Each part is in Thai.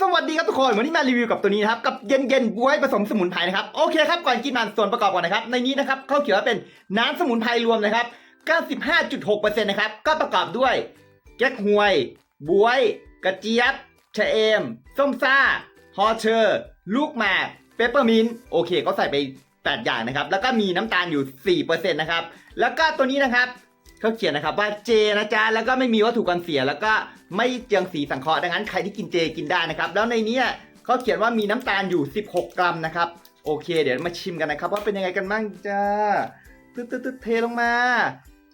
สวัสดีครับทุกคนวันนี้มารีวิวกับตัวนี้นะครับกับเย็นเย็นบวยผสมสมุนไพรนะครับโอเคครับก่อนกินมาส่วนประกอบก่อนนะครับในนี้นะครับเขาเขียนว่าเป็นน้ำสมุนไพรรวมนะครับ 95.6%นะครับก็ประกอบด้วยแก๊กฮวย บวย กระเจี๊ยบชะเอม ส้มซ่า ฮอเชอร์ ลูกหมากเปปเปอร์มินโอเคก็ใส่ไป 8 อย่างนะครับ แล้วก็มีน้ำตาลอยู่ 4%นะครับแล้วก็ตัวนี้นะครับ เขาเขียนนะครับว่าเจนะจ๊ะแล้วก็ไม่มีวัตถุกันเสีย แล้วก็ไม่เจืองสีสังเคราะห์ดังนั้นใครที่กินเจกินได้นะครับ แล้วในนี้เขาเขียนว่ามีน้ำตาลอยู่ 16 กรัมนะครับโอเค เดี๋ยวมาชิมกันนะครับ ว่าเป็นยังไงกันบ้างจ้าตึ๊ดตึ๊ดตึ๊ดเทลงมา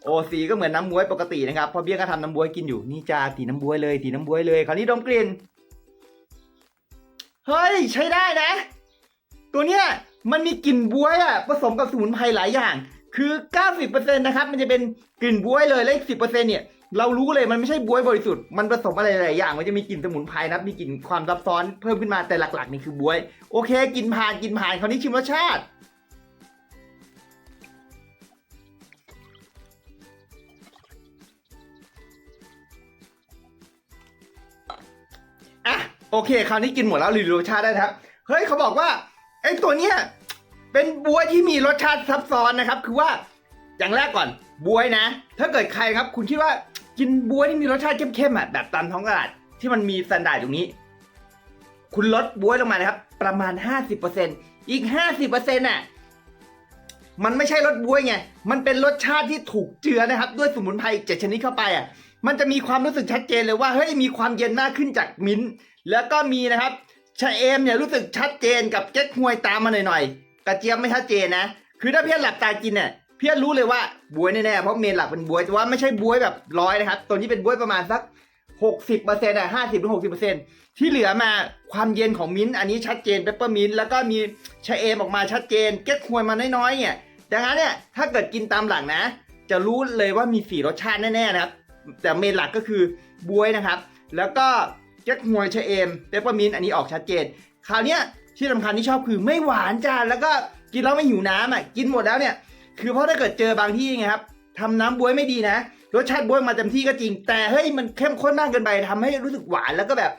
โอ้สีก็เหมือนน้ำบวยปกตินะครับพอเบี้ยก็ทำน้ำบวยกินอยู่นี่จ้าสีน้ำบวยเลยสีน้ำบวยเลย คราวนี้ดมกลิ่นเฮ้ยใช้ได้นะ ตัวเนี้ยมันมีกลิ่นบวยอะผสมกับสมุนไพรหลายอย่าง คือ 90%นะครับมันจะเป็นกลิ่นบวยเลยและอีก10%เนี่ยเรารู้เลยมันไม่ใช่บวยบริสุทธิ์มันผสมอะไรหลายอย่าง มันจะมีกลิ่นสมุนไพรนะมีกลิ่นความซับซ้อนเพิ่มขึ้นมาแต่หลักๆนี่คือบวย โอเคกินผ่านกินผ่านคราวนี้ชิมรสชาติอะโอเค คราวนี้กินหมดแล้วรีวิวรสชาติได้ครับเฮ้ยเขาบอกว่าไอ้ตัวเนี้ย เป็นบวยที่มีรสชาติซับซ้อนนะครับ คือว่าอย่างแรกก่อนบวยนะ ถ้าเกิดใครครับ คุณคิดว่ากินบวยที่มีรสชาติเข้มๆอะแบบตามท้องตลาดที่มันมีสแตนดาร์ดตรงนี้ คุณลดบวยลงมานะครับ ประมาณ 50%อีก 50%น่ะมันไม่ใช่รสบวยไง มันเป็นรสชาติที่ถูกเจือนะครับ ด้วยสมุนไพรเจ็ดชนิดเข้าไปอะ มันจะมีความรู้สึกชัดเจนเลยว่าเฮ้ยมีความเย็นมากขึ้นจากมิ้น แล้วก็มีนะครับชาเอมเนี่ยรู้สึกชัดเจนกับเก๊กฮวยตามมาหน่อยๆ กระเจี๊ยบไม่ชัดเจนนะ คือถ้าเพี้ยนหลับตากินเนี่ยเพี้ยนรู้เลยว่าบวยแน่ๆเพราะเมนหลักเป็นบวยแต่ว่าไม่ใช่บวยแบบร้อยนะครับ ตัวนี้เป็นบวยประมาณสัก60%อะ50ถึง60%ที่เหลือมาความเย็นของมิ้นท์อันนี้ชัดเจนเปปเปอร์มิ้นท์แล้วก็มีชาเอมออกมาชัดเจน เก๊กฮวยมาน้อยๆเนี่ยดังนั้นเนี่ยถ้าเกิดกินตามหลังนะ จะรู้เลยว่ามีสีรสชาติแน่ๆนะครับแต่เมนหลักก็คือบวยนะครับ แล้วก็เก๊กฮวยชะเอมเปปเปอร์มินต์อันนี้ออกชัดเจนคราวเนี้ย ที่สำคัญที่ชอบคือไม่หวานจ้าแล้วก็กินแล้วไม่หิวน้ำอะกินหมดแล้วเนี่ย คือเพราะถ้าเกิดเจอบางที่ไงครับทำน้ำบวยไม่ดีนะ รสชาติบวยมาเต็มที่ก็จริง แต่เฮ้ยมันเข้มข้นมากเกินไปทำให้รู้สึกหวานแล้วก็แบบ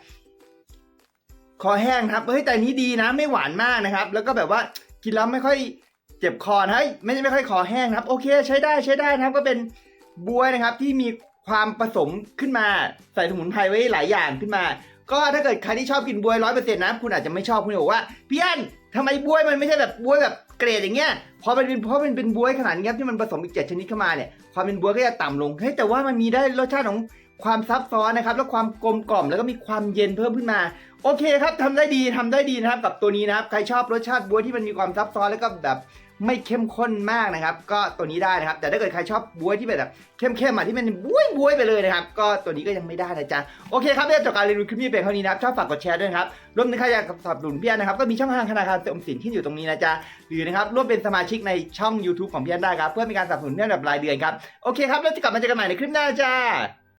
คอแห้งครับเฮ้ยแต่นี้ดีนะ ไม่หวานมากนะครับ แล้วก็แบบว่ากินแล้วไม่ค่อยเจ็บคอนะเฮ้ยไม่ไม่ค่อยคอแห้งครับ โอเค ใช้ได้ใช้ได้นะครับ ก็เป็นบวยนะครับที่มีความผสมขึ้นมาใส่สมุนไพรไว้หลายอย่างขึ้นมา ก็ถ้าเกิดใครที่ชอบกินบวยร้อยเปอร์เซ็นต์นะคุณอาจจะไม่ชอบคุณบอกว่าพี่อันทำไมบวยมันไม่ใช่แบบบวยแบบเกรดอย่างเงี้ยพอมันเป็นเพราะมันเป็นบวยขนาดนี้ครับที่มันผสมอีกเจ็ดชนิดเข้ามาเนี่ยความเป็นบวยก็จะต่ำลงเฮ้ยแต่ว่ามันมีได้รสชาติของความซับซ้อนนะครับแล้วความกลมกล่อมแล้วก็มีความเย็นเพิ่มขึ้นมา โอเคครับทำได้ดีทำได้ดีนะครับกับตัวนี้นะครับใครชอบรสชาติบวยที่มันมีความซับซ้อนแล้วก็แบบ ไม่เข้มข้นมากนะครับ ก็ตัวนี้ได้นะครับ แต่ถ้าเกิดใครชอบบวยที่แบบเข้มๆอะที่มันบวยบวยๆไปเลยนะครับ ก็ตัวนี้ก็ยังไม่ได้นะจ๊ะโอเคครับเรื่องจากการรีวิวคลิปนี้เป็นเท่านี้นะครับชอบฝากกดแชร์ด้วยครับรวมถึงใครอยากสนับสนุนพี่อันนะครับก็มีช่องทางธนาคารออมสินที่อยู่ตรงนี้นะจ๊ะหรือนะครับร่วมเป็นสมาชิกในช่อง YouTube ของพี่อันได้ครับเพื่อมีการสนับสนุนพี่อนแบบรายเดือนครับโอเคครับแล้วจะกลับมาเจอกันใหม่ในคลิปหน้าจ้า